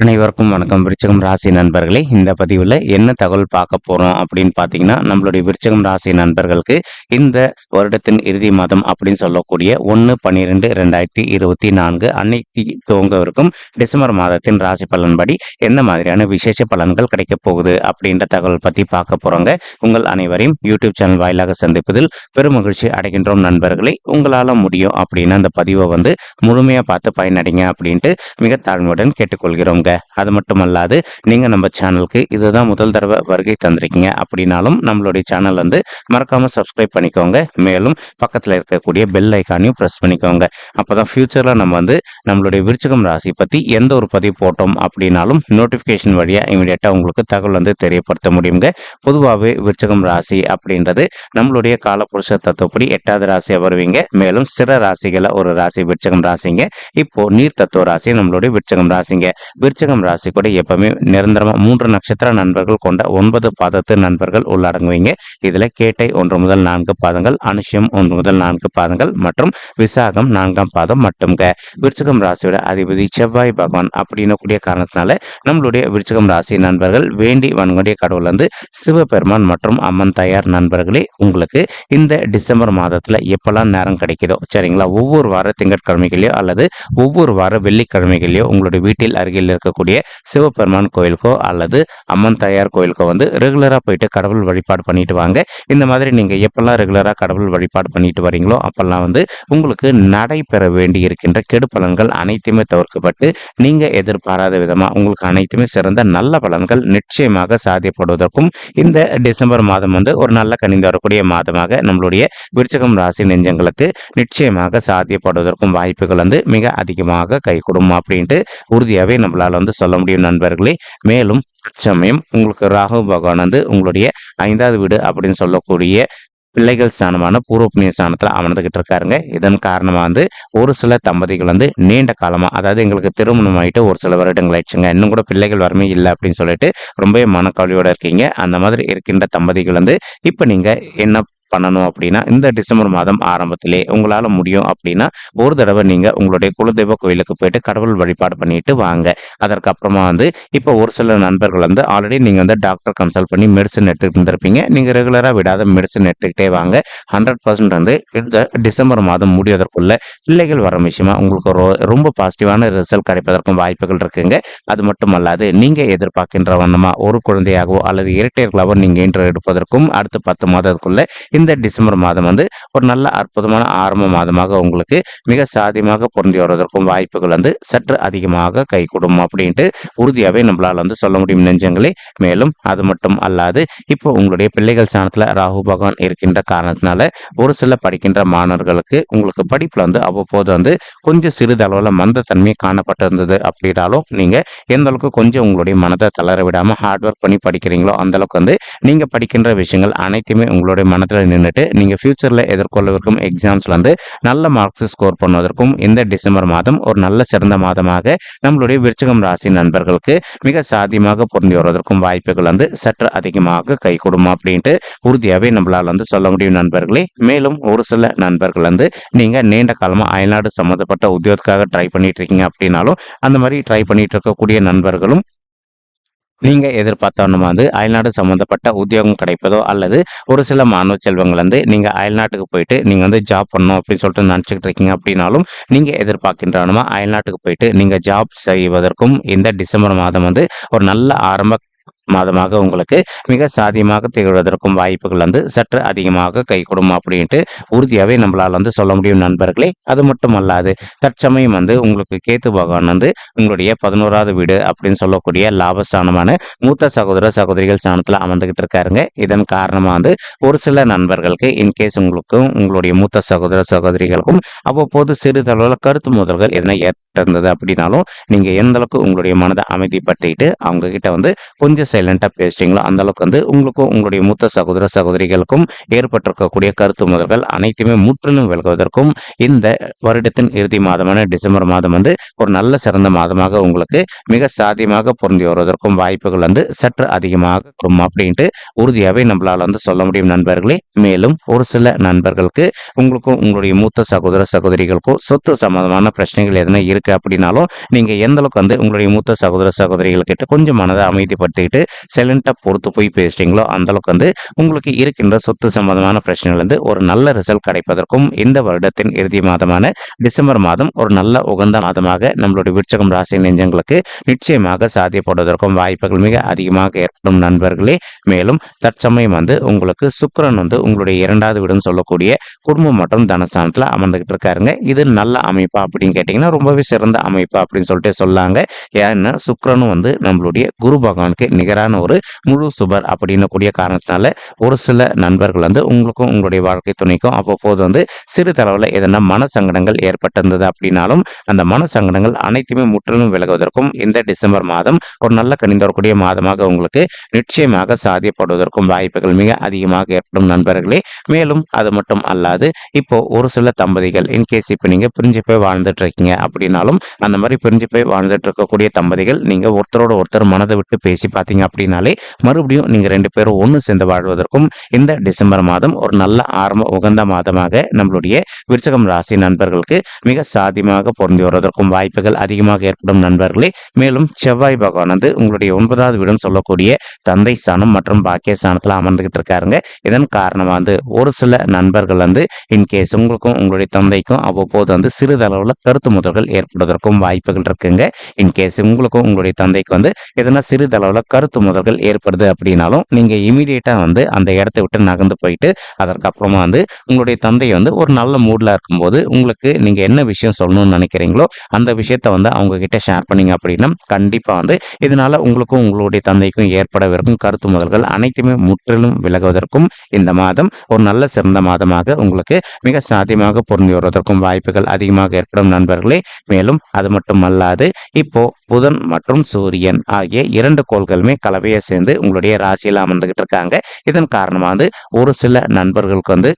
அனைவருக்கும் வணக்கம். விருச்சகம் ராசி நண்பர்களே இந்த பதிவில் என்ன தகவல் பார்க்க போகிறோம் அப்படின்னு பார்த்தீங்கன்னா நம்மளுடைய விருச்சகம் ராசி நண்பர்களுக்கு இந்த வருடத்தின் இறுதி மாதம் அப்படின்னு சொல்லக்கூடிய ஒன்று பன்னிரெண்டு ரெண்டாயிரத்தி இருபத்தி நான்கு அன்னைக்கு துவங்கவிருக்கும் டிசம்பர் மாதத்தின் ராசி பலன்படி எந்த மாதிரியான விசேஷ பலன்கள் கிடைக்கப் போகுது அப்படின்ற தகவல் பற்றி பார்க்க போகிறோங்க உங்கள் அனைவரையும் யூடியூப் சேனல் வாயிலாக சந்திப்பதில் பெருமகிழ்ச்சி அடைகின்றோம் நண்பர்களை. உங்களால் முடியும் அப்படின்னு அந்த பதிவை வந்து முழுமையாக பார்த்து பயனடைங்க அப்படின்ட்டு மிக தாழ்மையுடன் கேட்டுக்கொள்கிறோம். கேட்டுக்கொள்கிறோங்க அது மட்டுமல்லாது நீங்கள் நம்ம சேனலுக்கு இதுதான் முதல் தடவை வருகை தந்திருக்கீங்க அப்படின்னாலும் நம்மளுடைய சேனல் வந்து மறக்காமல் சப்ஸ்கிரைப் பண்ணிக்கோங்க. மேலும் பக்கத்தில் இருக்கக்கூடிய பெல் ஐக்கானையும் ப்ரெஸ் பண்ணிக்கோங்க. அப்போ தான் ஃப்யூச்சரில் நம்ம வந்து நம்மளுடைய விருச்சகம் ராசி பற்றி எந்த ஒரு பதிவு போட்டோம் அப்படின்னாலும் நோட்டிஃபிகேஷன் வழியாக இமீடியட்டாக உங்களுக்கு தகவல் வந்து தெரியப்படுத்த முடியுங்க. பொதுவாகவே விருச்சகம் ராசி அப்படின்றது நம்மளுடைய காலப்புருஷ தத்துவப்படி எட்டாவது ராசியாக வருவீங்க. மேலும் சிற ராசிகளை ஒரு ராசி விருச்சகம் ராசிங்க. இப்போ நீர் தத்துவ ராசி நம்மளுடைய விருச்சகம் ராசிங்க. விருச்சகம் ராசி கூட எப்பவுமே நிரந்தரமா மூன்று நட்சத்திர நண்பர்கள் கொண்ட ஒன்பது பாதத்து நண்பர்கள் உள்ளடங்குவீங்க. இதுல கேட்டை ஒன்று முதல் நான்கு பாதங்கள் அனுஷம் ஒன்று முதல் நான்கு பாதங்கள் மற்றும் விசாகம் நான்காம் பாதம் மட்டும்ங்க. விருச்சகம் ராசியோட அதிபதி செவ்வாய் பகவான் அப்படின்னு கூடிய காரணத்தினால நம்மளுடைய விருச்சகம் ராசி நண்பர்கள் வேண்டி வன்கொண்டிய கடவுள் வந்து சிவபெருமான் மற்றும் அம்மன் தயார் நண்பர்களே உங்களுக்கு இந்த டிசம்பர் மாதத்துல எப்பெல்லாம் நேரம் கிடைக்குதோ சரிங்களா? ஒவ்வொரு வார திங்கட்கிழமைகளையோ அல்லது ஒவ்வொரு வார வெள்ளிக்கிழமைகளையோ உங்களுடைய வீட்டில் அருகில் இருக்கக்கூடிய சிவபெருமான் கோயிலுக்கோ அல்லது அம்மன் தாயார் கோயிலுக்கோ வந்து ரெகுலராக போயிட்டு கடவுள் வழிபாடு பண்ணிட்டு வாங்க. இந்த மாதிரி நீங்கள் எப்பெல்லாம் ரெகுலராக கடவுள் வழிபாடு பண்ணிட்டு வரீங்களோ அப்பெல்லாம் வந்து உங்களுக்கு நடைபெற வேண்டி இருக்கின்ற கெடு பலன்கள் அனைத்துமே தவிர்க்கப்பட்டு நீங்கள் எதிர்பாராத விதமாக உங்களுக்கு அனைத்துமே சிறந்த நல்ல பலன்கள் நிச்சயமாக சாத்தியப்படுவதற்கும் இந்த டிசம்பர் மாதம் வந்து ஒரு நல்ல கணிந்து வரக்கூடிய மாதமாக நம்மளுடைய விருச்சகம் ராசி நெஞ்சங்களுக்கு நிச்சயமாக சாத்தியப்படுவதற்கும் வாய்ப்புகள் வந்து மிக அதிகமாக கைகூடும் அப்படின்ட்டு உறுதியாகவே நம்மளால் வந்து சொல்ல முடியும் நண்பர்களே. மேலும் சமயம் உங்களுக்கு ராகு பகவான் வந்து உங்களுடைய ஐந்தாவது வீடு அப்படின்னு சொல்லக்கூடிய பிள்ளைகள் ஸ்தானமான பூர்வ புண்ணிய ஸ்தானத்தில் அமர்ந்துகிட்டு இருக்காருங்க. இதன் காரணமாக வந்து ஒரு சில தம்பதிகள் வந்து நீண்ட காலமாக அதாவது எங்களுக்கு திருமணம் ஆகிட்டு ஒரு சில வருடங்கள் ஆயிடுச்சுங்க. இன்னும் கூட பிள்ளைகள் வரமே இல்லை அப்படின்னு சொல்லிட்டு ரொம்பவே மனக்கவலையோட இருக்கீங்க. அந்த மாதிரி இருக்கின்ற தம்பதிகள் வந்து இப்போ நீங்கள் என்ன பண்ணணும் அப்படின்னா இந்த டிசம்பர் மாதம் ஆரம்பத்திலே உங்களால் முடியும் அப்படின்னா ஒரு தடவை நீங்கள் உங்களுடைய குலதெய்வ கோயிலுக்கு போயிட்டு கடவுள் வழிபாடு பண்ணிட்டு வாங்க. அதற்கு அப்புறமா வந்து இப்போ ஒரு சில நண்பர்கள் வந்து ஆல்ரெடி நீங்கள் வந்து டாக்டர் கன்சல்ட் பண்ணி மெடிசன் எடுத்துக்கிட்டு இருந்திருப்பீங்க. நீங்கள் ரெகுலராக விடாத மெடிசன் எடுத்துக்கிட்டே வாங்க. ஹண்ட்ரட் பர்சன்ட் வந்து இந்த டிசம்பர் மாதம் முடிவதற்குள்ள பிள்ளைகள் வர விஷயமா உங்களுக்கு ரொ- ரொம்ப பாசிட்டிவான ரிசல்ட் கிடைப்பதற்கும் வாய்ப்புகள் இருக்குங்க. அது மட்டுமல்லாது நீங்கள் எதிர்பார்க்கின்ற வண்ணமா ஒரு குழந்தையாகவோ அல்லது இரட்டையர்களாகவோ நீங்கள் இன்று எடுப்பதற்கும் அடுத்த பத்து மாதத்துக்குள்ள இந்த இந்த டிசம்பர் மாதம் வந்து ஒரு நல்ல அற்புதமான ஆரம்ப மாதமாக உங்களுக்கு மிக சாதியமாக பொருந்தி வருவதற்கும் வாய்ப்புகள் வந்து சற்று அதிகமாக கைகூடும் அப்படின்ட்டு உறுதியாகவே நம்மளால் வந்து சொல்ல முடியும் நெஞ்சங்களே. மேலும் அது மட்டும் அல்லாது இப்போ உங்களுடைய பிள்ளைகள் ஸ்தானத்தில் ராகு பகவான் இருக்கின்ற காரணத்தினால ஒரு சில படிக்கின்ற மாணவர்களுக்கு உங்களுக்கு படிப்பில் வந்து அவ்வப்போது வந்து கொஞ்சம் சிறிதளவில் மந்தத்தன்மை காணப்பட்டிருந்தது அப்படின்னாலும் நீங்கள் எந்த அளவுக்கு கொஞ்சம் உங்களுடைய மனதை தளர விடாமல் ஹார்ட் ஒர்க் பண்ணி படிக்கிறீங்களோ அந்தளவுக்கு வந்து நீங்கள் படிக்கின்ற விஷயங்கள் அனைத்துமே உங்களுடைய மனதில் நின்றுட்டு நீங்கள் ஃபியூச்சரில் எதிர்கொள்ளவிருக்கும் எக்ஸாம்ஸில் வந்து நல்ல மார்க்ஸ் ஸ்கோர் பண்ணுவதற்கும் இந்த டிசம்பர் மாதம் ஒரு நல்ல சிறந்த மாதமாக நம்மளுடைய விருச்சகம் ராசி நண்பர்களுக்கு மிக சாத்தியமாக பொருந்தி வருவதற்கும் வாய்ப்புகள் வந்து சற்று அதிகமாக கைகூடும் அப்படின்ட்டு உறுதியாகவே நம்மளால் வந்து சொல்ல முடியும் நண்பர்களே. மேலும் ஒரு சில நண்பர்கள் வந்து நீங்கள் நீண்ட காலமாக அயல்நாடு சம்மந்தப்பட்ட உத்தியோகத்துக்காக ட்ரை பண்ணிட்டு இருக்கீங்க அப்படின்னாலும் அந்த மாதிரி ட்ரை பண்ணிட்டு இருக்கக்கூடிய நண்பர்களும் நீங்க எதிர்பார்த்தவனுமா வந்து அயல்நாடு சம்மந்தப்பட்ட உத்தியோகம் கிடைப்பதோ அல்லது ஒரு சில மாணவ செல்வங்கள் வந்து நீங்க அயல்நாட்டுக்கு போயிட்டு நீங்க வந்து ஜாப் பண்ணணும் அப்படின்னு சொல்லிட்டு நினச்சிக்கிட்டு இருக்கீங்க அப்படின்னாலும் நீங்க எதிர்பார்க்கின்றவனுமா அயல்நாட்டுக்கு போயிட்டு நீங்க ஜாப் செய்வதற்கும் இந்த டிசம்பர் மாதம் வந்து ஒரு நல்ல ஆரம்ப மாதமாக உங்களுக்கு மிக சாதியமாக திகழ்வதற்கும் வாய்ப்புகள் வந்து சற்று அதிகமாக கைகூடும் அப்படின்ட்டு உறுதியாகவே நம்மளால் வந்து சொல்ல முடியும் நண்பர்களே. அது மட்டும் அல்லாது தற்சமயம் வந்து உங்களுக்கு கேத்து பகவான் வந்து உங்களுடைய பதினோராவது வீடு அப்படின்னு சொல்லக்கூடிய லாபஸ்தானமான மூத்த சகோதர சகோதரிகள் ஸ்தானத்தில் அமர்ந்துகிட்டு இருக்காருங்க. இதன் காரணமாக வந்து ஒரு சில நண்பர்களுக்கு இன்கேஸ் உங்களுக்கும் உங்களுடைய மூத்த சகோதர சகோதரிகளுக்கும் அவ்வப்போது சிறிதளவில் கருத்து முதல்கள் எதனா ஏற்றிருந்தது அப்படின்னாலும் நீங்கள் எந்த அளவுக்கு உங்களுடைய மனதை அமைதிப்பட்டுக்கிட்டு அவங்க கிட்ட வந்து கொஞ்சம் சைலண்டாக பேசிட்டீங்களோ அந்த அளவுக்கு வந்து உங்களுக்கும் உங்களுடைய மூத்த சகோதர சகோதரிகளுக்கும் ஏற்பட்டிருக்கக்கூடிய கருத்து முதல்கள் அனைத்துமே முற்றிலும் விலகுவதற்கும் இந்த வருடத்தின் இறுதி மாதமான டிசம்பர் மாதம் வந்து ஒரு நல்ல சிறந்த மாதமாக உங்களுக்கு மிக சாத்தியமாக பொருந்தி வருவதற்கும் வாய்ப்புகள் வந்து சற்று அதிகமாக இருக்கும் அப்படின்ட்டு உறுதியாகவே நம்மளால் வந்து சொல்ல முடியும் நண்பர்களே. மேலும் ஒரு சில நண்பர்களுக்கு உங்களுக்கும் உங்களுடைய மூத்த சகோதர சகோதரிகளுக்கும் சொத்து சம்பந்தமான பிரச்சனைகள் எதனா இருக்கு அப்படின்னாலும் நீங்க எந்த அளவுக்கு வந்து உங்களுடைய மூத்த சகோதர சகோதரிகள் கிட்ட கொஞ்சம் மனதை அமைதிப்படுத்திக்கிட்டு சைலண்டா பொறுத்து போய் பேசிட்டீங்களோ அந்த அளவுக்கு வந்து உங்களுக்கு இருக்கின்ற சொத்து சம்பந்தமான பிரச்சனைகள் வந்து ஒரு நல்ல ரிசல்ட் கிடைப்பதற்கும் இந்த வருடத்தின் இறுதி மாதமான டிசம்பர் மாதம் ஒரு நல்ல உகந்த மாதமாக நம்மளுடைய விருச்சகம் ராசி நெஞ்சங்களுக்கு நிச்சயமாக சாத்தியப்படுவதற்கும் வாய்ப்புகள் மிக அதிகமாக ஏற்படும் நண்பர்களே. மேலும் தற்சமயம் வந்து உங்களுக்கு சுக்கரன் வந்து உங்களுடைய இரண்டாவது வீடுன்னு சொல்லக்கூடிய குடும்பம் மற்றும் தனஸ்தானத்தில் அமர்ந்துகிட்டு இருக்காருங்க. இது நல்ல அமைப்பா அப்படின்னு கேட்டிங்கன்னா ரொம்பவே சிறந்த அமைப்பா அப்படின்னு சொல்லிட்டு சொல்லாங்க. ஏன்னா சுக்கரனும் வந்து நம்மளுடைய குரு பகவானுக்கு நிகரான ஒரு முழு சுபர் அப்படின்னு கூடிய காரணத்தினால ஒரு சில நண்பர்கள் வந்து உங்களுக்கும் உங்களுடைய வாழ்க்கை துணைக்கும் அவ்வப்போது வந்து சிறு தளவில் எதனா மன சங்கடங்கள் ஏற்பட்டிருந்தது அப்படின்னாலும் அந்த மன சங்கடங்கள் அனைத்துமே முற்றிலும் விலகுவதற்கும் இந்த டிசம்பர் மாதம் ஒரு நல்ல கணிந்தவரக்கூடிய மாதமாக உங்களுக்கு நிச்சயமாக சாதியப்படுவதற்கும் வாய்ப்புகள் மிக அதிகமாக ஏற்படும் நண்பர்களே. மேலும் அது மட்டும் அல்லாது இப்போ ஒரு சில தம்பதிகள் இன்கேஸ் இப்போ நீங்க பிரிஞ்சு போய் வாழ்ந்துட்டு இருக்கீங்க அப்படின்னாலும் அந்த மாதிரி பிரிஞ்சு போய் வாழ்ந்துட்டு இருக்கக்கூடிய தம்பதிகள் நீங்க ஒருத்தரோட ஒருத்தர் மனதை விட்டு பேசி பார்த்தீங்க அப்படின்னாலே மறுபடியும் நீங்க ரெண்டு பேரும் ஒன்று சேர்ந்து வாழ்வதற்கும் இந்த டிசம்பர் மாதம் ஒரு நல்ல ஆரம்ப உகந்த மாதமாக நம்மளுடைய விருச்சகம் ராசி நண்பர்களுக்கு மிக சாதியமாக பொருந்தி வருவதற்கும் வாய்ப்புகள் அதிகமாக ஏற்படும் நண்பர்களே. மேலும் செவ்வாய் பகவான் வந்து உங்களுடைய ஒன்பதாவது வீடும் சொல்லக்கூடிய தந்தை ஸ்தானம் மற்றும் பாக்கிய ஸ்தானத்தில் அமர்ந்துகிட்டு இருக்காருங்க. இதன் காரணமாக வந்து ஒரு சில நண்பர்கள் வந்து இன்கேஸ் உங்களுக்கும் உங்களுடைய தந்தைக்கும் அவ்வப்போது வந்து சிறிதளவில் கருத்து முதல்கள் ஏற்படுவதற்கும் வாய்ப்புகள் இருக்குங்க. இன்கேஸ் உங்களுக்கும் உங்களுடைய தந்தைக்கு வந்து எதனா சிறிதளவில் கருத்து முதல்கள் ஏற்படுது அப்படின்னாலும் நீங்கள் இமீடியட்டாக வந்து அந்த இடத்த விட்டு நகர்ந்து போயிட்டு அதற்கப்புறமா வந்து உங்களுடைய தந்தை வந்து ஒரு நல்ல மூடில் இருக்கும்போது உங்களுக்கு நீங்கள் என்ன விஷயம் சொல்லணும்னு நினைக்கிறீங்களோ அந்த விஷயத்த வந்து அவங்க கிட்ட ஷேர் பண்ணீங்க அப்படின்னா கண்டிப்பாக வந்து இதனால உங்களுக்கும் உங்களுடைய தந்தைக்கும் ஏற்படவிருக்கும் கருத்து முதல்கள் அனைத்துமே முற்றிலும் விலகுவதற்கும் இந்த மாதம் ஒரு நல்ல சிறந்த மாதமாக உங்களுக்கு மிக சாத்தியமாக பொருந்தி வருவதற்கும் வாய்ப்புகள் அதிகமாக ஏற்படும் நண்பர்களே. மேலும் அது மட்டுமல்லாது இப்போ புதன் மற்றும் சூரியன் ஆகிய இரண்டு கோள்களுமே கலவையை சேர்ந்து உங்களுடைய ராசியில் அமர்ந்துகிட்டு இருக்காங்க. இதன் காரணமாக வந்து ஒரு சில நண்பர்களுக்கு வந்து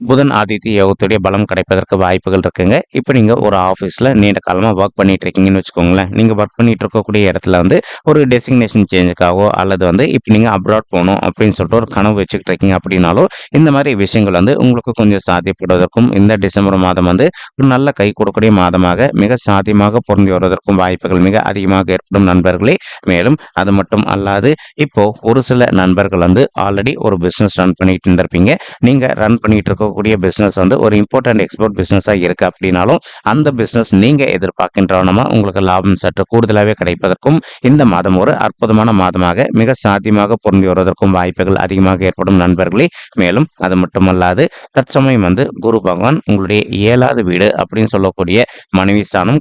புதன் ஆதித்ய யோகத்துடைய பலம் கிடைப்பதற்கு வாய்ப்புகள் இருக்குங்க. இப்போ நீங்கள் ஒரு ஆஃபீஸில் நீண்ட காலமாக ஒர்க் பண்ணிட்டு இருக்கீங்கன்னு வச்சுக்கோங்களேன். நீங்கள் ஒர்க் பண்ணிட்டு இருக்கக்கூடிய இடத்துல வந்து ஒரு டெசிக்னேஷன் சேஞ்சுக்காகவோ அல்லது வந்து இப்போ நீங்கள் அப்ராட் போகணும் அப்படின்னு சொல்லிட்டு ஒரு கனவு வச்சுக்கிட்டு இருக்கீங்க அப்படின்னாலும் இந்த மாதிரி விஷயங்கள் வந்து உங்களுக்கு கொஞ்சம் சாத்தியப்படுவதற்கும் இந்த டிசம்பர் மாதம் வந்து ஒரு நல்ல கை கொடுக்கக்கூடிய மாதமாக மிக சாத்தியமாக பொருந்தி வருவதற்கும் வாய்ப்புகள் மிக அதிகமாக ஏற்படும் நண்பர்களே. மேலும் அது மட்டும் அல்லாது இப்போ ஒரு சில நண்பர்கள் வந்து ஆல்ரெடி ஒரு பிஸ்னஸ் ரன் பண்ணிட்டு இருந்திருப்பீங்க. நீங்கள் ரன் பண்ணிட்டு இருக்க இருக்கக்கூடிய பிஸ்னஸ் வந்து ஒரு இம்பார்ட்டன்ட் எக்ஸ்போர்ட் பிஸ்னஸாக இருக்குது அப்படின்னாலும் அந்த பிஸ்னஸ் நீங்கள் எதிர்பார்க்கின்றவனமாக உங்களுக்கு லாபம் சற்று கூடுதலாகவே கிடைப்பதற்கும் இந்த மாதம் ஒரு அற்புதமான மாதமாக மிக சாத்தியமாக பொருந்தி வருவதற்கும் வாய்ப்புகள் அதிகமாக ஏற்படும் நண்பர்களே. மேலும் அது மட்டுமல்லாது தற்சமயம் வந்து குரு பகவான் உங்களுடைய ஏழாவது வீடு அப்படின்னு சொல்லக்கூடிய மனைவி ஸ்தானம்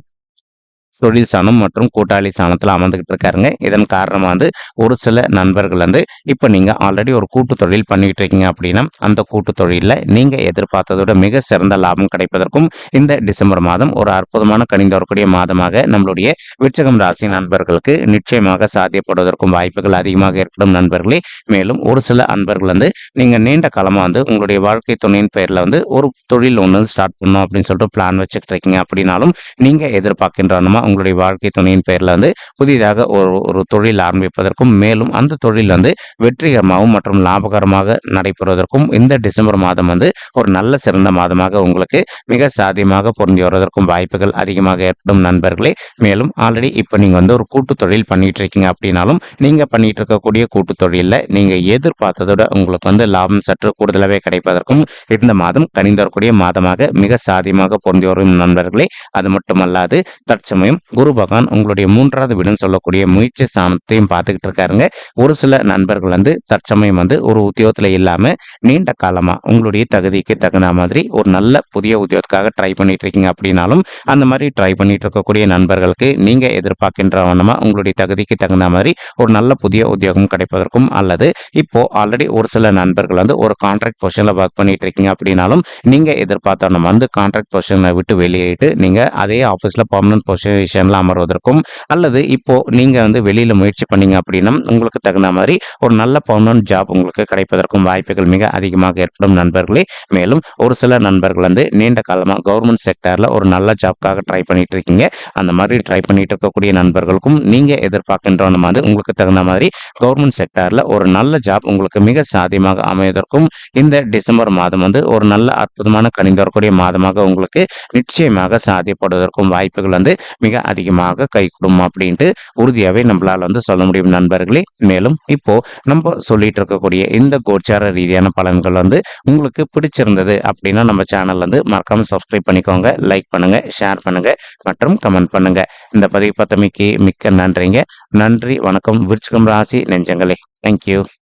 தொழில் சாணம் மற்றும் கூட்டாளி சாணத்தில் அமர்ந்துகிட்டு இருக்காருங்க. இதன் காரணமாக வந்து ஒரு சில நண்பர்கள் வந்து இப்போ நீங்கள் ஆல்ரெடி ஒரு கூட்டு தொழில் பண்ணிக்கிட்டு இருக்கீங்க அப்படின்னா அந்த கூட்டு தொழிலில் நீங்கள் எதிர்பார்த்ததோட மிக சிறந்த லாபம் கிடைப்பதற்கும் இந்த டிசம்பர் மாதம் ஒரு அற்புதமான கணிந்து வரக்கூடிய மாதமாக நம்மளுடைய விற்சகம் ராசி நண்பர்களுக்கு நிச்சயமாக சாத்தியப்படுவதற்கும் வாய்ப்புகள் அதிகமாக ஏற்படும் நண்பர்களே. மேலும் ஒரு சில அன்பர்கள் வந்து நீங்கள் நீண்ட காலமாக வந்து உங்களுடைய வாழ்க்கை துணையின் பெயரில் வந்து ஒரு தொழில் ஒன்று ஸ்டார்ட் பண்ணணும் அப்படின்னு சொல்லிட்டு பிளான் வச்சுக்கிட்டு இருக்கீங்க அப்படின்னாலும் நீங்கள் எதிர்பார்க்கின்றனமா உங்களுடைய வாழ்க்கை துணையின் பெயரில் வந்து புதிதாக ஒரு ஒரு தொழில் ஆரம்பிப்பதற்கும் மேலும் அந்த தொழில் வந்து வெற்றிகரமாகவும் மற்றும் லாபகரமாக நடைபெறுவதற்கும் இந்த டிசம்பர் மாதம் வந்து ஒரு நல்ல சிறந்த மாதமாக உங்களுக்கு மிக சாத்தியமாக பொருந்தி வருவதற்கும் வாய்ப்புகள் அதிகமாக ஏற்படும் நண்பர்களே. மேலும் ஆல்ரெடி இப்போ நீங்கள் வந்து ஒரு கூட்டு தொழில் பண்ணிட்டு இருக்கீங்க அப்படின்னாலும் நீங்கள் பண்ணிட்டு இருக்கக்கூடிய கூட்டு தொழிலில் நீங்கள் எதிர்பார்த்ததோட உங்களுக்கு வந்து லாபம் சற்று கூடுதலாகவே கிடைப்பதற்கும் இந்த மாதம் கணிந்து வரக்கூடிய மாதமாக மிக சாதியமாக பொருந்தி வரும் நண்பர்களே. அது மட்டுமல்லாது தற்சமயம் குரு பகவான் உங்களுடைய மூன்றாவது வீடுன்னு சொல்லக்கூடிய முயற்சி ஸ்தானத்தையும் பார்த்துக்கிட்டு இருக்காருங்க. ஒரு சில நண்பர்கள் வந்து தற்சமயம் வந்து ஒரு உத்தியோகத்தில் இல்லாமல் நீண்ட காலமாக உங்களுடைய தகுதிக்கு தகுந்த மாதிரி ஒரு நல்ல புதிய உத்தியோகத்துக்காக ட்ரை பண்ணிட்டு இருக்கீங்க அப்படின்னாலும் அந்த மாதிரி ட்ரை பண்ணிட்டு இருக்கக்கூடிய நண்பர்களுக்கு நீங்கள் எதிர்பார்க்கின்ற வண்ணமாக உங்களுடைய தகுதிக்கு தகுந்த மாதிரி ஒரு நல்ல புதிய உத்தியோகம் கிடைப்பதற்கும் அல்லது இப்போ ஆல்ரெடி ஒரு சில நண்பர்கள் வந்து ஒரு கான்ட்ராக்ட் பொசிஷனில் ஒர்க் பண்ணிட்டு இருக்கீங்க அப்படின்னாலும் நீங்கள் எதிர்பார்த்த வந்து கான்ட்ராக்ட் பொசிஷனை விட்டு வெளியேட்டு நீங்கள் அதே ஆஃபீஸில் பர்மனன்ட் பொசிஷன் பொசிஷனில் அமர்வதற்கும் அல்லது இப்போ நீங்கள் வந்து வெளியில் முயற்சி பண்ணீங்க அப்படின்னா உங்களுக்கு தகுந்த மாதிரி ஒரு நல்ல பர்மனன்ட் ஜாப் உங்களுக்கு கிடைப்பதற்கும் வாய்ப்புகள் மிக அதிகமாக ஏற்படும் நண்பர்களே. மேலும் ஒரு சில நண்பர்கள் வந்து நீண்ட காலமாக கவர்மெண்ட் செக்டரில் ஒரு நல்ல ஜாப்காக ட்ரை பண்ணிட்டு இருக்கீங்க. அந்த மாதிரி ட்ரை பண்ணிட்டு இருக்கக்கூடிய நண்பர்களுக்கும் நீங்கள் எதிர்பார்க்கின்ற மாதிரி உங்களுக்கு தகுந்த மாதிரி கவர்மெண்ட் செக்டாரில் ஒரு நல்ல ஜாப் உங்களுக்கு மிக சாத்தியமாக அமைவதற்கும் இந்த டிசம்பர் மாதம் வந்து ஒரு நல்ல அற்புதமான கணிந்து வரக்கூடிய மாதமாக உங்களுக்கு நிச்சயமாக சாத்தியப்படுவதற்கும் வாய்ப்புகள் வந்து மிக மிக அதிகமாக கைகூடும் அப்படின்ட்டு உறுதியாகவே நம்மளால் வந்து சொல்ல முடியும் நண்பர்களே. மேலும் இப்போ நம்ம சொல்லிட்டு இருக்கக்கூடிய இந்த கோச்சார ரீதியான பலன்கள் வந்து உங்களுக்கு பிடிச்சிருந்தது அப்படின்னா நம்ம சேனல் வந்து மறக்காம சப்ஸ்கிரைப் பண்ணிக்கோங்க லைக் பண்ணுங்க ஷேர் பண்ணுங்க மற்றும் கமெண்ட் பண்ணுங்க. இந்த பதிவு பத்தமைக்கு மிக்க நன்றிங்க. நன்றி வணக்கம். விருச்சிகம் ராசி நெஞ்சங்களே. தேங்க்யூ